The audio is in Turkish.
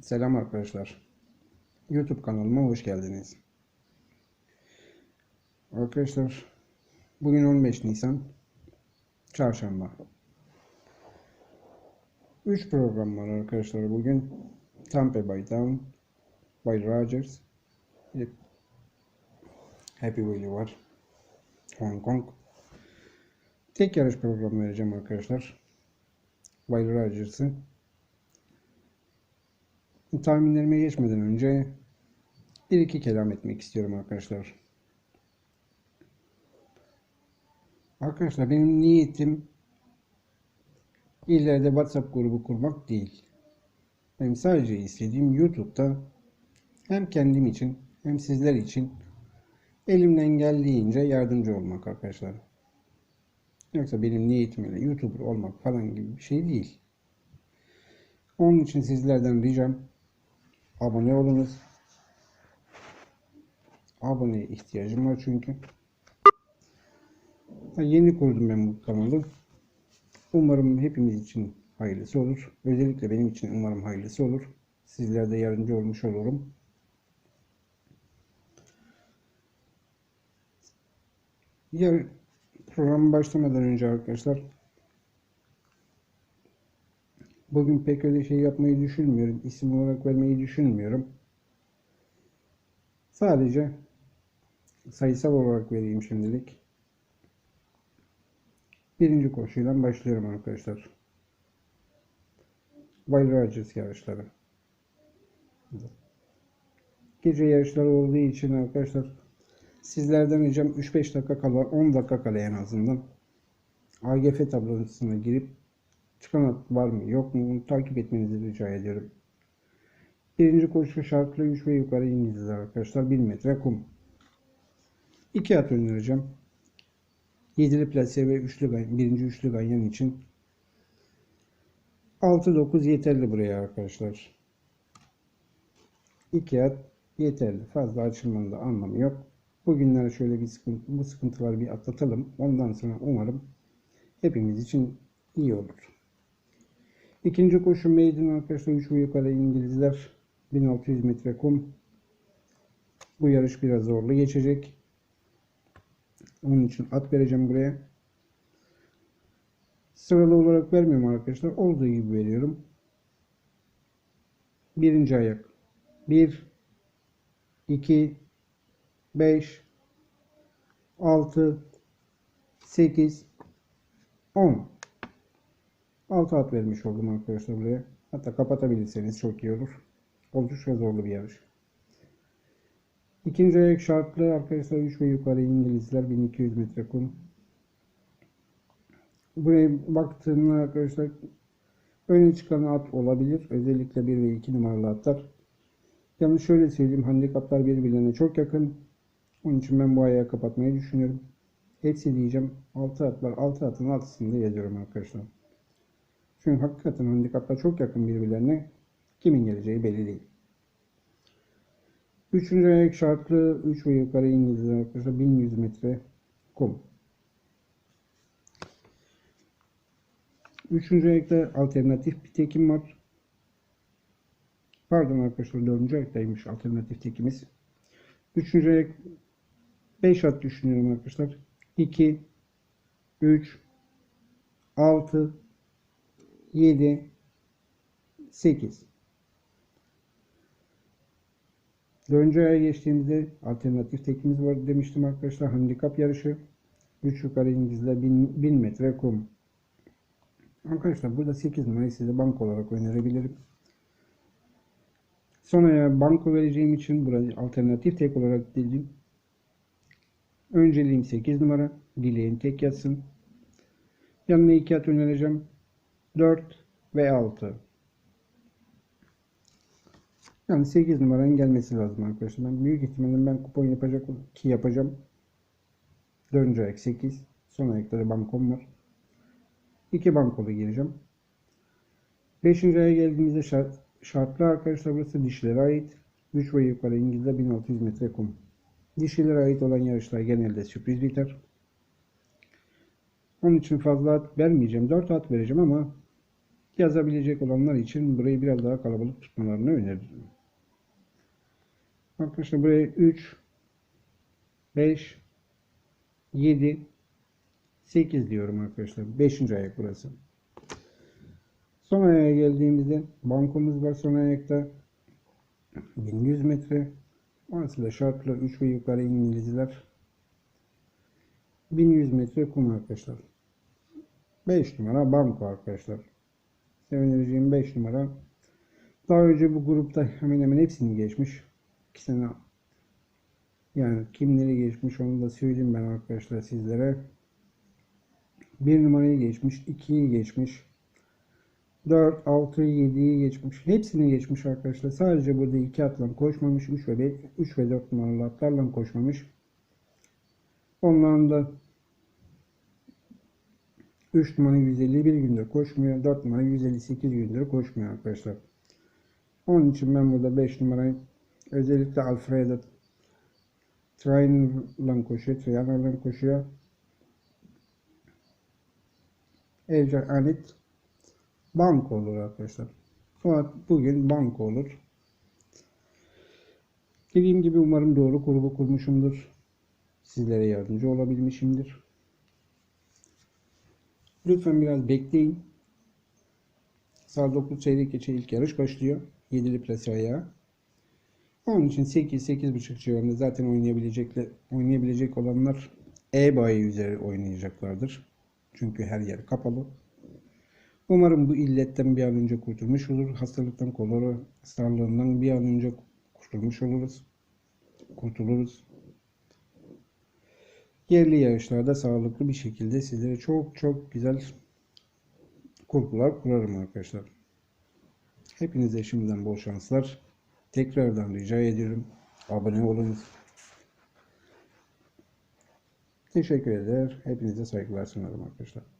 Selam arkadaşlar. YouTube kanalıma hoş geldiniz. Arkadaşlar bugün 15 Nisan Çarşamba. 3 program var arkadaşlar bugün. Tampa Bay Down, Bay Rogers, Happy Valley var. Hong Kong. Tek yarış programı vereceğim arkadaşlar. Bay Rogers'ı tahminlerime geçmeden önce bir iki kelam etmek istiyorum arkadaşlar. Arkadaşlar benim niyetim ileride WhatsApp grubu kurmak değil. Benim sadece istediğim YouTube'da hem kendim için hem sizler için elimden geldiğince yardımcı olmak arkadaşlar. Yoksa benim niyetim öyle YouTuber olmak falan gibi bir şey değil. Onun için sizlerden ricam abone olunuz. Aboneye ihtiyacım var çünkü. Yeni kurdum ben bu kanalı. Umarım hepimiz için hayırlısı olur. Özellikle benim için umarım hayırlısı olur. Sizler de yardımcı olmuş olurum. Ya program başlamadan önce arkadaşlar Bugün pek öyle şey yapmayı düşünmüyorum. İsim olarak vermeyi düşünmüyorum. Sadece sayısal olarak vereyim şimdilik. Birinci koşuyla başlıyorum arkadaşlar. Wild Rogers yarışları. Gece yarışları olduğu için arkadaşlar sizlerden ricam 3-5 dakika kala 10 dakika kala en azından AGF tablosuna girip çıkan var mı yok mu bunu takip etmenizi rica ediyorum. Birinci koşu şartlı 3 ve yukarı İngilizler arkadaşlar 1 metre kum. 2 at önereceğim. 7'li plase ve üçlü birinci üçlü ganyan için 6-9 yeterli buraya arkadaşlar. 2 at yeterli. Fazla açılmanın da anlamı yok. Bugünlere şöyle bir sıkıntı, bu sıkıntıları bir atlatalım. Ondan sonra umarım hepimiz için iyi olur. İkinci koşu meydan arkadaşlar 3 ve yukarı İngilizler 1600 metre kum. Bu yarış biraz zorlu geçecek. Onun için at vereceğim buraya. Sıralı olarak vermiyorum arkadaşlar. Olduğu gibi veriyorum. Birinci ayak. 1 2 5 6 8 10 6 at vermiş oldum arkadaşlar buraya. Hatta kapatabilirseniz çok iyi olur. Oldukça zorlu bir yarış. İkinci ayak şartlı arkadaşlar 3 ve yukarı İngilizler 1200 metre kum. Buraya baktığımda arkadaşlar öne çıkan at olabilir. Özellikle 1 ve 2 numaralı atlar. Yalnız şöyle söyleyeyim handikaplar birbirlerine çok yakın. Onun için ben bu ayağı kapatmayı düşünüyorum. Hepsi diyeceğim 6 at var. 6 atın altısında yazıyorum arkadaşlar. Çünkü hakikaten handikaplar çok yakın birbirlerine. Kimin geleceği belli değil. Üçüncü ayak şartlı 3 ve yukarı İngilizler arkadaşlar 1100 metre kum. Üçüncü ayakta alternatif bir tekim var. Pardon arkadaşlar dördüncü ayaktaymış alternatif tekimiz. Üçüncü ayak 5 at düşünüyorum arkadaşlar. 2 3 6 7 8 Dördüncü aya geçtiğimizde alternatif tekimiz var demiştim arkadaşlar. Handikap yarışı. 3 yukarı İngilizler 1000, 1000 metre kum. Arkadaşlar burada 8 numarayı size bank olarak önerebilirim. Son aya banko vereceğim için burada alternatif tek olarak dedim. Önceliğim 8 numara. Dileğin tek yatsın. Yanına 2 at önereceğim. 4 ve 6. Yani 8 numaranın gelmesi lazım arkadaşlar. Ben büyük ihtimalle ben kupon yapacak ki yapacağım. Dördüncü ayak 8. Son ayakta da bankom var. 2 bankolu gireceğim. 5. aya geldiğimizde şart, şartlı arkadaşlar burası dişlere ait. 3 ve yukarı İngiliz'de 1600 metre kum. Dişilere ait olan yarışlar genelde sürpriz biter. Onun için fazla at vermeyeceğim. 4 at vereceğim ama yazabilecek olanlar için burayı biraz daha kalabalık tutmalarını öneririm. Arkadaşlar buraya 3 5 7 8 diyorum arkadaşlar. 5. ayak burası. Son ayağa geldiğimizde bankomuz var son ayakta. 1100 metre. Orası da şartlı 3 ve yukarı İngilizler. 1100 metre kum arkadaşlar. 5 numara banko arkadaşlar. Size önereceğim 5 numara. Daha önce bu grupta hemen hemen hepsini geçmiş. İki sene yani kimleri geçmiş onu da söyleyeyim ben arkadaşlar sizlere. 1 numarayı geçmiş, 2'yi geçmiş, 4, 6, 7'yi geçmiş. Hepsini geçmiş arkadaşlar. Sadece burada 2 atla koşmamış. 3 ve 5, 3 ve 4 numaralı atlarla koşmamış. Onların da 3 numara 151 gündür koşmuyor. 4 numara 158 gündür koşmuyor arkadaşlar. Onun için ben burada 5 numarayı özellikle Alfredo Trainer'la koşuyor. Trainer'la koşuyor. Evcar Alit banko olur arkadaşlar. Fakat bugün banko olur. Dediğim gibi umarım doğru grubu kurmuşumdur. Sizlere yardımcı olabilmişimdir. Lütfen biraz bekleyin. Saat 9 çeyrek geçe ilk yarış başlıyor. 7'li plase ayağı. Onun için 8-8.5 civarında zaten oynayabilecekler, oynayabilecek olanlar e-bayi üzeri oynayacaklardır. Çünkü her yer kapalı. Umarım bu illetten bir an önce kurtulmuş olur. Hastalıktan, kolera hastalığından bir an önce kurtulmuş oluruz. Kurtuluruz. Yerli yarışlarda sağlıklı bir şekilde sizlere çok çok güzel kurgular kurarım arkadaşlar. Hepinize şimdiden bol şanslar. Tekrardan rica ediyorum. Abone olunuz. Teşekkür eder. Hepinize saygılar sunarım arkadaşlar.